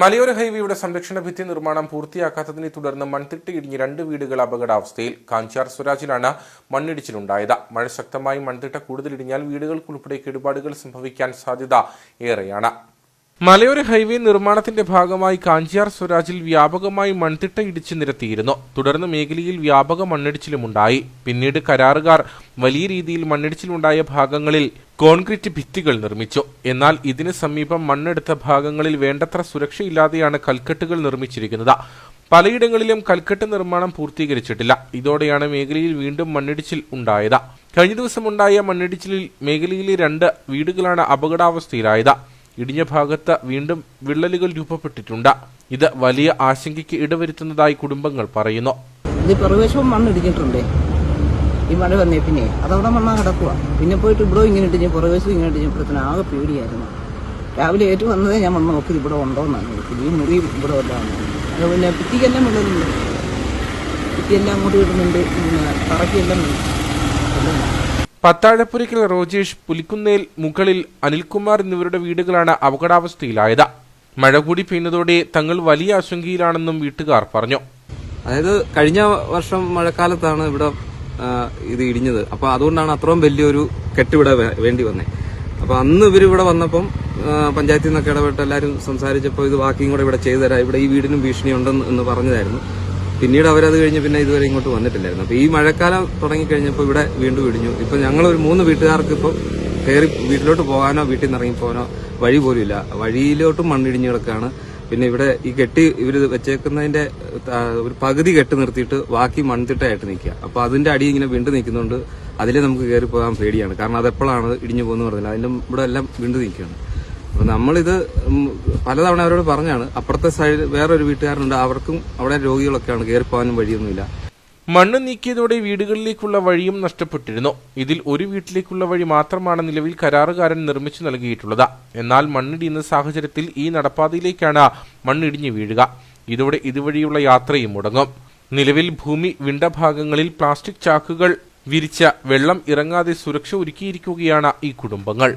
മലയോര ഹൈവേയുടെ സംരക്ഷണ ഭിത്തി നിർമ്മാണം പൂർത്തിയാക്കാത്തതിനെ തുടർന്ന് മൺതിട്ട് ഇടിഞ്ഞ് രണ്ട് വീടുകൾ അപകടാവസ്ഥയിൽ കാഞ്ചാർ സ്വരാജിലാണ് മണ്ണിടിച്ചിലുണ്ടായത്. മഴ ശക്തമായി മൺതിട്ട കൂടുതൽ ഇടിഞ്ഞാൽ വീടുകൾക്കുൾപ്പെടെ കേടുപാടുകൾ സംഭവിക്കാൻ സാധ്യത ഏറെയാണ്. മലയോര ഹൈവേ നിർമ്മാണത്തിന്റെ ഭാഗമായി കാഞ്ചിയാർ സ്വരാജിൽ വ്യാപകമായി മൺതിട്ട ഇടിച്ച് നിരത്തിയിരുന്നു. തുടർന്ന് മേഖലയിൽ വ്യാപക മണ്ണിടിച്ചിലുമുണ്ടായി. പിന്നീട് കരാറുകാർ വലിയ രീതിയിൽ മണ്ണിടിച്ചിലുണ്ടായ ഭാഗങ്ങളിൽ കോൺക്രീറ്റ് ഭിത്തികൾ നിർമ്മിച്ചു. എന്നാൽ ഇതിന് സമീപം മണ്ണെടുത്ത ഭാഗങ്ങളിൽ വേണ്ടത്ര സുരക്ഷയില്ലാതെയാണ് കൽക്കെട്ടുകൾ നിർമ്മിച്ചിരിക്കുന്നത്. പലയിടങ്ങളിലും കൽക്കെട്ട് നിർമ്മാണം പൂർത്തീകരിച്ചിട്ടില്ല. ഇതോടെയാണ് മേഖലയിൽ വീണ്ടും മണ്ണിടിച്ചിൽ ഉണ്ടായത്. കഴിഞ്ഞ ദിവസമുണ്ടായ മണ്ണിടിച്ചിലിൽ മേഖലയിലെ രണ്ട് വീടുകളാണ് അപകടാവസ്ഥയിലായത്. ഇടിഞ്ഞ ഭാഗത്ത് വീണ്ടും വിള്ളലുകൾ രൂപപ്പെട്ടിട്ടുണ്ട്. ഇത് വലിയ ആശങ്കയ്ക്ക് ഇടവരുത്തുന്നതായി കുടുംബങ്ങൾ പറയുന്നു. പ്രവേശവും മണ്ണ് ഇടിഞ്ഞിട്ടുണ്ട്. ഈ മഴ വന്നേ പിന്നെ അതവിടെ മണ്ണ കിടക്കുക പിന്നെ പോയിട്ട് ഇവിടെ ഇങ്ങനെ ഇടിഞ്ഞ് പ്രവേശവും ഇങ്ങനെ ഇടിഞ്ഞപ്പോഴത്തേന് ആകെ പേടിയായിരുന്നു. രാവിലെ ഏറ്റു വന്നതേ ഞാൻ മണ്ണ് നോക്കി ഇവിടെ ഉണ്ടോ എന്നാണ് ഈ മുറി ഇവിടെ വല്ലതാണ് അത് പിന്നെ ഭിത്തിക്കെല്ലാം വിള്ളലുണ്ട്. ഭിത്തിയെല്ലാം അങ്ങോട്ട് ഇടുന്നുണ്ട്. പിന്നെ തറയ്ക്കെല്ലാം വെള്ളം പത്താഴപ്പുരയ്ക്കൽ റോജേഷ് പുലിക്കുന്നേൽ മുകളിൽ അനിൽകുമാർ എന്നിവരുടെ വീടുകളാണ് അപകടാവസ്ഥയിലായത്. മഴ കൂടി പെയ്യുന്നതോടെ തങ്ങൾ വലിയ ആശങ്കയിലാണെന്നും വീട്ടുകാർ പറഞ്ഞു. അതായത് കഴിഞ്ഞ വർഷം മഴക്കാലത്താണ് ഇവിടെ ഇത് ഇടിഞ്ഞത്. അപ്പൊ അതുകൊണ്ടാണ് അത്രയും വലിയൊരു കെട്ടിവിടെ വേണ്ടി വന്നത് അപ്പൊ അന്ന് ഇവർ ഇവിടെ വന്നപ്പം പഞ്ചായത്തിൽ നിന്നൊക്കെ ഇടപെട്ട് എല്ലാവരും സംസാരിച്ചപ്പോൾ ഇത് ബാക്കിയും കൂടെ ഇവിടെ ചെയ്തു തരാം ഇവിടെ ഈ വീടിനും ഭീഷണി ഉണ്ടെന്ന് എന്ന് പറഞ്ഞതായിരുന്നു. പിന്നീട് അവരത് കഴിഞ്ഞ് പിന്നെ ഇതുവരെ ഇങ്ങോട്ട് വന്നിട്ടില്ലായിരുന്നു. അപ്പോൾ ഈ മഴക്കാലം തുടങ്ങിക്കഴിഞ്ഞപ്പോൾ ഇവിടെ വീണ്ടും ഇടിഞ്ഞു. ഇപ്പോൾ ഞങ്ങളൊരു മൂന്ന് വീട്ടുകാർക്ക് ഇപ്പോൾ കയറി വീട്ടിലോട്ട് പോകാനോ വീട്ടിൽ നിന്ന് ഇറങ്ങിപ്പോകാനോ വഴി പോലും ഇല്ല. വഴിയിലോട്ടും മണ്ണിടിഞ്ഞ് കിടക്കുകയാണ് പിന്നെ ഇവിടെ ഈ കെട്ടി ഇവർ വെച്ചേക്കുന്നതിന്റെ ഒരു പകുതി കെട്ട് നിർത്തിയിട്ട് ബാക്കി മൺതിട്ടായിട്ട് നിൽക്കുക. അപ്പോൾ അതിന്റെ അടി ഇങ്ങനെ വീണ്ടും നിൽക്കുന്നുണ്ട് അതിലേ നമുക്ക് കയറി പോകാൻ പേടിയാണ്. കാരണം അതെപ്പോഴാണ് ഇടിഞ്ഞു പോകുന്നത് പറഞ്ഞില്ല അതിന്റെ ഇവിടെ എല്ലാം വീണ്ടും നിൽക്കുകയാണ്. അപ്പൊ നമ്മളിത് പലതവണ അവരോട് പറഞ്ഞാണ്. അപ്പുറത്തെ സൈഡ് വേറൊരു വീട്ടുകാരനുണ്ട്. അവർക്കും അവിടെ രോഗികളൊക്കെയാണ്. കയറി പോകാനും വഴിയൊന്നുമില്ല. മണ്ണ് നീക്കിയതോടെ വീടുകളിലേക്കുള്ള വഴിയും നഷ്ടപ്പെട്ടിരുന്നു. ഇതിൽ ഒരു വീട്ടിലേക്കുള്ള വഴി മാത്രമാണ് നിലവിൽ കരാറുകാരൻ നിർമ്മിച്ചു നൽകിയിട്ടുള്ളത്. എന്നാൽ മണ്ണിടിയുന്ന സാഹചര്യത്തിൽ ഈ നടപ്പാതയിലേക്കാണ് മണ്ണിടിഞ്ഞു വീഴുക. ഇതോടെ ഇതുവഴിയുള്ള യാത്രയും മുടങ്ങും. നിലവിൽ ഭൂമി വിണ്ട ഭാഗങ്ങളിൽ പ്ലാസ്റ്റിക് ചാക്കുകൾ വിരിച്ച വെള്ളം ഇറങ്ങാതെ സുരക്ഷ ഒരുക്കിയിരിക്കുകയാണ് ഈ കുടുംബങ്ങൾ.